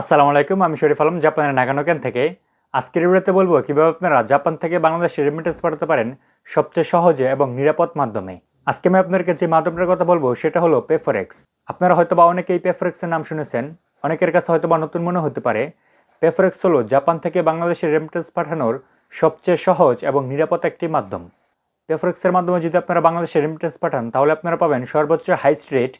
আসসালামু আলাইকুম, আমি শরীফ আলম, জাপানের নাগানোকেন থেকে। আজকের ভিডিওতে বলব কীভাবে আপনারা জাপান থেকে বাংলাদেশে রেমিটেন্স পাঠাতে পারেন সবচেয়ে সহজে এবং নিরাপদ মাধ্যমে। আজকে আমি আপনাদেরকে যে মাধ্যমটার কথা বলব, সেটা হলো পেফরেক্স আপনারা হয়তো বা অনেকেই পেফরেক্সের নাম শুনেছেন, অনেকের কাছে হয়তো বা নতুন মনে হতে পারে। পেফরেক্স হলো জাপান থেকে বাংলাদেশে রেমিটেন্স পাঠানোর সবচেয়ে সহজ এবং নিরাপদ একটি মাধ্যম। পেফরেক্সের মাধ্যমে যদি আপনারা বাংলাদেশে রেমিটেন্স পাঠান, তাহলে আপনারা পাবেন সর্বোচ্চ হাইস্ট স্ট্রেট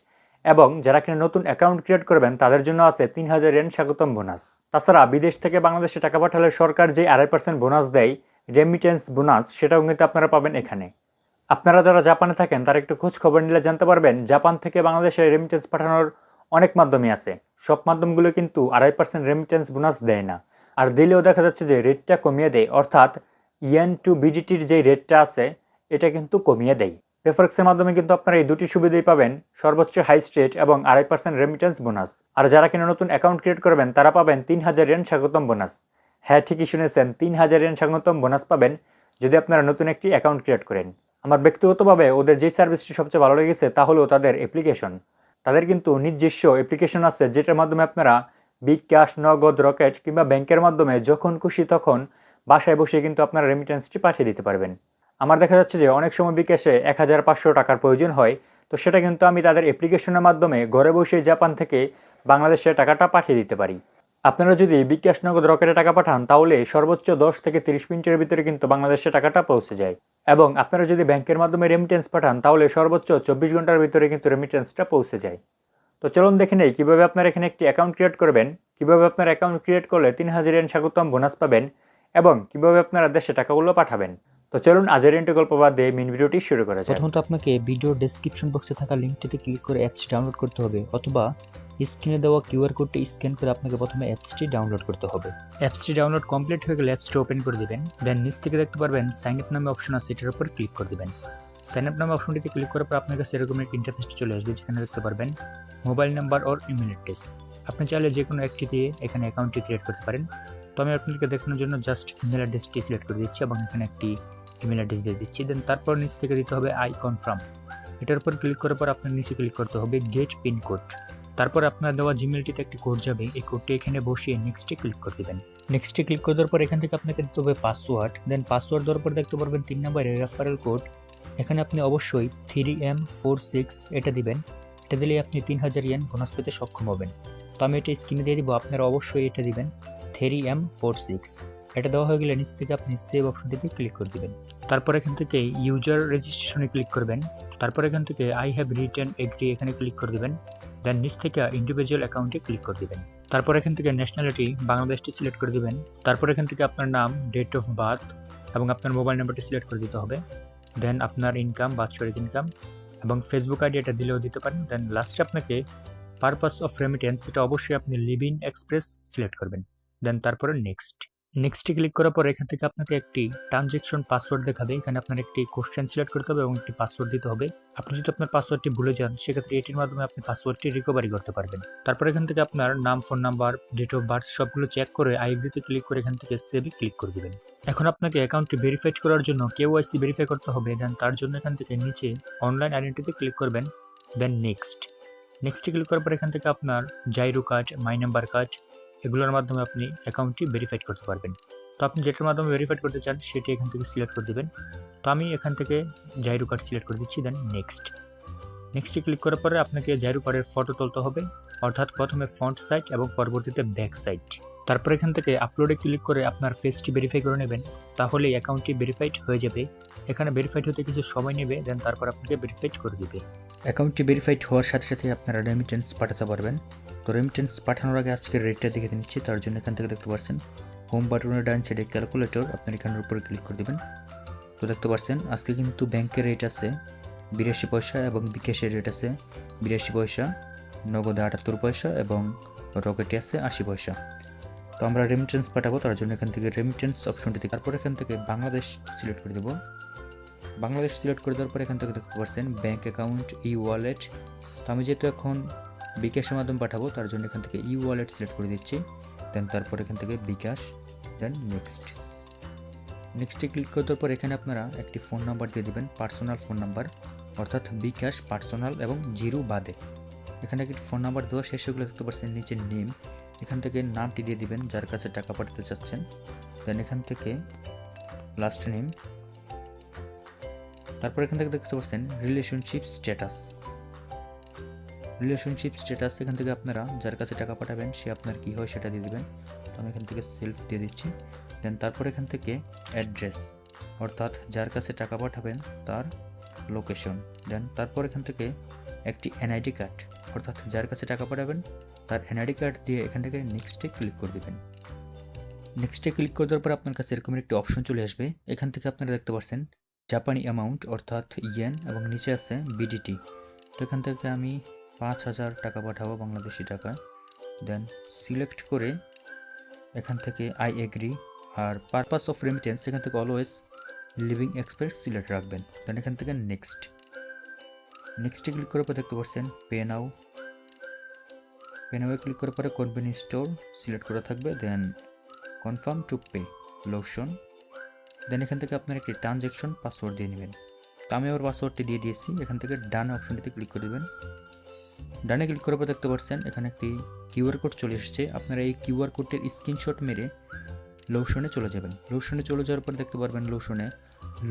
এবং যারা কিনা নতুন অ্যাকাউন্ট ক্রিয়েট করবেন, তাদের জন্য আছে তিন হাজার রেন স্বাগতম বোনাস তাছাড়া বিদেশ থেকে বাংলাদেশে টাকা পাঠালে সরকার যে আড়াই পার্সেন্ট বোনাস দেয় রেমিটেন্স বোনাস সেটাও কিন্তু আপনারা পাবেন এখানে। আপনারা যারা জাপানে থাকেন, তারা একটু খোঁজ খবর নিলে জানতে পারবেন, জাপান থেকে বাংলাদেশে রেমিটেন্স পাঠানোর অনেক মাধ্যমই আছে। সব মাধ্যমগুলো কিন্তু আড়াই পার্সেন্ট রেমিটেন্স বোনাস দেয় না। আর দিলেও দেখা যাচ্ছে যে রেটটা কমিয়ে দেয়, অর্থাৎ ইয়েন টু বিডিটির যে রেটটা আছে, এটা কিন্তু কমিয়ে দেয়। পেফরেক্সের মাধ্যমে কিন্তু আপনারা এই দুটি সুবিধাই পাবেন। সর্বোচ্চ হাই স্ট্রেট এবং আড়াই পার্সেন্ট রেমিটেন্স বোনাস আর যারা কিনা নতুন অ্যাকাউন্ট ক্রিয়েট করবেন, তারা পাবেন তিন হাজার রেন স্বাগতম বোনাস হ্যাঁ ঠিকই শুনেছেন তিন হাজার রেন স্বাগতম বোনাস পাবেন যদি আপনারা নতুন একটি অ্যাকাউন্ট ক্রিয়েট করেন। আমার ব্যক্তিগতভাবে ওদের যে সার্ভিসটি সবচেয়ে ভালো লেগেছে, তা হলো তাদের অ্যাপ্লিকেশন তাদের কিন্তু নিজস্ব অ্যাপ্লিকেশন আছে, যেটার মাধ্যমে আপনারা বিগ ক্যাশ নগদ রকেট কিংবা ব্যাংকের মাধ্যমে যখন খুশি তখন বাসায় বসে কিন্তু আপনারা রেমিটেন্সটি পাঠিয়ে দিতে পারবেন। আমার দেখা যাচ্ছে যে অনেক সময় বিকাশে এক হাজার পাঁচশো টাকার প্রয়োজন হয়, তো সেটা কিন্তু আমি তাদের অ্যাপ্লিকেশনের মাধ্যমে ঘরে বসে জাপান থেকে বাংলাদেশে টাকাটা পাঠিয়ে দিতে পারি। আপনারা যদি বিকাশ নগদ রকেটে টাকা পাঠান, তাহলে সর্বোচ্চ দশ থেকে তিরিশ মিনিটের ভিতরে কিন্তু বাংলাদেশে টাকাটা পৌঁছে যায়। এবং আপনারা যদি ব্যাংকের মাধ্যমে রেমিটেন্স পাঠান, তাহলে সর্বোচ্চ চব্বিশ ঘণ্টার ভিতরে কিন্তু রেমিটেন্সটা পৌঁছে যায়। তো চলুন দেখে নেই কীভাবে আপনারা এখানে একটি অ্যাকাউন্ট ক্রিয়েট করবেন, কীভাবে আপনার অ্যাকাউন্ট ক্রিয়েট করলে তিন হাজার স্বাগতম বোনাস পাবেন, এবং কীভাবে আপনারা দেশে টাকাগুলো পাঠাবেন। তো চলুন আজের ইন্টু গল্প বাদ মিন ভিডিওটি শুরু করা যাক। প্রথমত আপনাকে ভিডিওর ডেসক্রিপশন বক্সে থাকা লিঙ্কটিতে ক্লিক করে অ্যাপসটি ডাউনলোড করতে হবে, অথবা স্ক্রিনে দেওয়া কিউআর কোডটি স্ক্যান করে আপনাকে প্রথমে অ্যাপসটি ডাউনলোড করতে হবে। অ্যাপসটি ডাউনলোড কমপ্লিট হয়ে গেলে অ্যাপসটি ওপেন করে দিবেন দেন নিচ থেকে দেখতে পারবেন সাইন আপ নামে অপশন আছে, এটার উপর ক্লিক করে দিবেন। সাইন আপ নামে অপশনটিতে ক্লিক করার পর আপনার কাছে এরকম একটি ইন্টারফেসটি চলে আসবে, যেখানে দেখতে পারবেন mobile number or email address আপনি চাইলে যে কোনো একটি দিয়ে এখানে অ্যাকাউন্টটি ক্রিয়েট করতে পারেন। তো আমি আপনাদেরকে দেখানোর জন্য জাস্ট ইমেল অ্যাড্রেসটি সিলেক্ট করে দিচ্ছি এবং এখানে একটি ইমেল অ্যাড্রেস দিয়ে দিচ্ছি দেন তারপর নিচ থেকে দিতে হবে আই কনফার্ম এটার উপর ক্লিক করার পর আপনার নিচে ক্লিক করতে হবে গেট পিন কোড তারপর আপনার দেওয়া জিমেলটিতে একটি কোড যাবে, এই কোডটি এখানে বসিয়ে নেক্সটে ক্লিক করে দেবেন। নেক্সটে ক্লিক করে দেওয়ার পর এখান থেকে আপনাকে দিতে হবে পাসওয়ার্ড দেন পাসওয়ার্ড দেওয়ার পর দেখতে পারবেন তিন নম্বরের রেফারেল কোড এখানে আপনি অবশ্যই থ্রি এম ফোর সিক্স এটা দিবেন। এটা দিলে আপনি তিন হাজার ইয়েন বোনাস পেতে সক্ষম হবেন। তো আমি এটা স্ক্রিনে দিয়ে দিব, আপনারা অবশ্যই এটা দিবেন থ্রি এম ফোর সিক্স এটা দেওয়া হয়ে গেলে নিচ থেকে আপনি সেভ অপশনটিতে ক্লিক করে দিবেন। তারপর এখান থেকে ইউজার রেজিস্ট্রেশনে ক্লিক করবেন। তারপর এখান থেকে আই হ্যাভ রিটার্ন এগ্রি এখানে ক্লিক করে দেবেন। দেন নিচ থেকে ইন্ডিভিজুয়াল অ্যাকাউন্টে ক্লিক করে দেবেন। তারপর এখান থেকে ন্যাশনালিটি বাংলাদেশটি সিলেক্ট করে দিবেন। তারপর এখান থেকে আপনার নাম ডেট অফ বার্থ এবং আপনার মোবাইল নাম্বারটি সিলেক্ট করে দিতে হবে। দেন আপনার ইনকাম বাৎসরিক ইনকাম এবং ফেসবুক আইডি এটা দিলেও দিতে পারেন। দেন লাস্টে আপনাকে পারপাস অফ রেমিটেন্স এটা অবশ্যই আপনি লিভিং এক্সপ্রেস সিলেক্ট করবেন। দেন তারপরে নেক্সট নেক্সটে ক্লিক করার পর এখান থেকে আপনাকে একটি ট্রানজেকশন পাসওয়ার্ড দেখাবে। এখানে আপনার একটি কোশ্চেন সিলেক্ট করতে হবে এবং একটি পাসওয়ার্ড দিতে হবে। আপনি যদি আপনার পাসওয়ার্ডটি ভুলে যান, সেক্ষেত্রে এটির মাধ্যমে আপনি পাসওয়ার্ডটি রিকভারি করতে পারবেন। তারপর এখান থেকে আপনার নাম phone number date of birth সবগুলো চেক করে আইডিতে ক্লিক করে এখান থেকে সেভে ক্লিক করে দিবেন। এখন আপনাকে অ্যাকাউন্টটি ভেরিফাইড করার জন্য কেওয়াইসি ভেরিফাই করতে হবে। দেন তার জন্য এখান থেকে নিচে অনলাইন আইডেন্টিতে ক্লিক করবেন। দেন নেক্সট নেক্সটে ক্লিক করার পর এখান থেকে আপনার জাইরো কার্ড মাই নাম্বার কার্ড এগুলোর মাধ্যমে আপনি অ্যাকাউন্টটি ভেরিফাইড করতে পারবেন। তো আপনি যেটার মাধ্যমে ভেরিফাইড করতে চান, সেটি এখান থেকে সিলেক্ট করে দেবেন। তো আমি এখান থেকে জাইরো কার্ড সিলেক্ট করে দিচ্ছি দেন নেক্সট নেক্সটে ক্লিক করার পরে আপনাকে জাইরো কার্ডের ফটো তুলতে হবে, অর্থাৎ প্রথমে ফ্রন্ট সাইড এবং পরবর্তীতে ব্যাক সাইড তারপর এখান থেকে আপলোডে ক্লিক করে আপনার ফেসটি ভেরিফাই করে নেবেন, তাহলে অ্যাকাউন্টটি ভেরিফাইড হয়ে যাবে। এখানে ভেরিফাইড হতে কিছু সময় নেবে দেন তারপর আপনাকে ভেরিফাইড করে দেবে। অ্যাকাউন্টটি ভেরিফাইড হওয়ার সাথে সাথে আপনারা রেমিটেন্স পাঠাতে পারবেন। তো রেমিটেন্স পাঠানোর আগে আজকের রেটটা দেখে নিচ্ছি, তার জন্য এখান থেকে দেখতে পাচ্ছেন হোম বাটনের ডান সাইডে ক্যালকুলেটর আপনার এখানের উপরে ক্লিক করে দেবেন। তো দেখতে পাচ্ছেন আজকে কিন্তু ব্যাংকের রেট আছে বিরাশি পয়সা এবং বিকাশের রেট আছে বিরাশি পয়সা, নগদে আটাত্তর পয়সা এবং রকেটে আছে আশি পয়সা। তো আমরা রেমিটেন্স পাঠাবো, তার জন্য এখান থেকে রেমিটেন্স অপশনটিতে তারপর এখান থেকে বাংলাদেশ সিলেক্ট করে দেবো। বাংলাদেশ সিলেক্ট করে দেওয়ার পর এখান থেকে দেখতে পাচ্ছেন ব্যাঙ্ক অ্যাকাউন্ট ই ওয়ালেট তো আমি যেহেতু এখন বিকাশের মাধ্যমে পাঠাবো, তার জন্য এখান থেকে ই ওয়ালেট সিলেক্ট করে দিচ্ছি। দেন তারপর এখান থেকে বিকাশ দেন নেক্সট নেক্সটে ক্লিক করে দেওয়ার পর এখানে আপনারা একটি ফোন নাম্বার দিয়ে দেবেন পার্সোনাল ফোন নাম্বার অর্থাৎ বিকাশ পার্সোনাল এবং জিরো বাদে। এখানে একটি ফোন নাম্বার দেওয়া শেষ হয়ে গেলে দেখতে পাচ্ছেন নিচে নেম এখান থেকে নামটি দিয়ে দিবেন, যার কাছে টাকা পাঠাতে চাচ্ছেন। দেন এখান থেকে লাস্ট নেম তারপর এখান থেকে দেখতে পাচ্ছেন রিলেশনশিপ স্ট্যাটাস রিলেশনশিপ স্ট্যাটাস এখান থেকে আপনারা যার কাছে টাকা পাঠাবেন, সে আপনার কী হয় সেটা দিয়ে দিবেন। তো আমি এখান থেকে সেলফ দিয়ে দিচ্ছি। দেন তারপর এখান থেকে অ্যাড্রেস অর্থাৎ যার কাছে টাকা পাঠাবেন তার লোকেশন দেন তারপর এখান থেকে একটি এনআইডি কার্ড অর্থাৎ যার কাছে টাকা পাঠাবেন, তার এনআইডি কার্ড দিয়ে এখান থেকে নেক্সটে ক্লিক করে দেবেন। নেক্সটে ক্লিক করে দেওয়ার পর আপনার কাছে এরকম একটি অপশন চলে আসবে। এখান থেকে আপনারা দেখতে পাচ্ছেন জাপানি অ্যামাউন্ট অর্থাৎ ইয়েন এবং নিচে আছে বিডিটি তো এখান থেকে আমি পাঁচ হাজার টাকা পাঠাবো বাংলাদেশি টাকায়। দেন সিলেক্ট করে এখান থেকে আই এগ্রি আর পারপাস অফ রেমিটেন্স এখান থেকে অলওয়েজ লিভিং এক্সপ্রেস সিলেক্ট রাখবেন। দেন এখান থেকে নেক্সট নেক্সটে ক্লিক করার পর দেখতে পাচ্ছেন pay now pay now click করার পরে কনভেনিয়েন্স স্টোর সিলেক্ট করা থাকবে। দেন কনফার্ম টু পে লোশন দেন এখান থেকে আপনার একটি ট্রানজ্যাকশন পাসওয়ার্ড দিয়ে নেবেন। তো আমি আমার পাসওয়ার্ডটি দিয়ে দিয়েছি। এখান থেকে ডান অপশনটিতে ক্লিক করে দেবেন। ডানে ক্লিক করার পর দেখতে পাচ্ছেন, এখানে একটি কিউআর কোড চলে এসেছে। আপনারা এই কিউআর কোডটির স্ক্রিনশট মেরে লোশনে চলে যাবেন। লোশনে চলে যাওয়ার পর দেখতে পারবেন লোশনে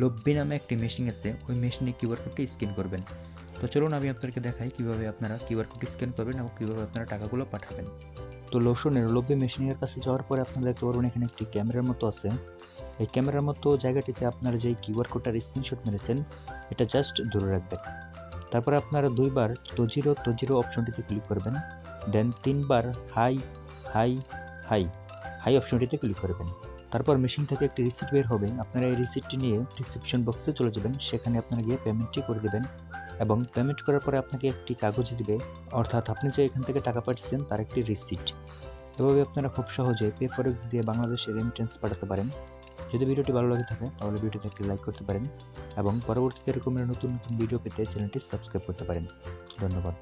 লব্বি নামে একটি মেশিন আছে। ওই মেশিনে কিউআর কোডটি স্ক্যান করবেন। তো চলুন আমি আপনাদেরকে দেখাই কীভাবে আপনারা কিউআর কোডটি স্ক্যান করবেন এবং কীভাবে আপনারা টাকাগুলো পাঠাবেন। তো লোশনের লব্বি মেশিনের কাছে যাওয়ার পরে আপনারা দেখতে পারবেন এখানে একটি ক্যামেরার মতো আছে। এই ক্যামেরার মতো জায়গাটিতে আপনারা যেই কিউআর কোডটার স্ক্রিনশট মেরেছেন, এটা জাস্ট ধরে রাখবেন। তারপরে আপনারা দুইবার তজিরো তজিরো অপশনটিতে ক্লিক করবেন দেন তিনবার হাই হাই হাই হাই অপশনটিতে ক্লিক করবেন। তারপর মেশিন থেকে একটি রিসিপ্ট বের হবে, আপনারা এই রিসিপ্টটি নিয়ে রিসিপশন বক্সে চলে যাবেন, সেখানে আপনারা গিয়ে পেমেন্টটি করে দেবেন এবং পেমেন্ট করার পরে আপনাকে একটি কাগজ দিবে, অর্থাৎ আপনি যে এখান থেকে টাকা পাঠিয়েছেন তার একটি রিসিপ্ট এভাবে আপনারা খুব সহজে পে ফরেক্স দিয়ে বাংলাদেশে রেমিটেন্স পাঠাতে পারেন। যদি ভিডিওটি ভালো লাগে থাকে, তাহলে ভিডিওতে একটি লাইক করতে পারেন এবং পরবর্তীতে এরকমের নতুন নতুন ভিডিও পেতে চ্যানেলটি সাবস্ক্রাইব করতে পারেন। ধন্যবাদ।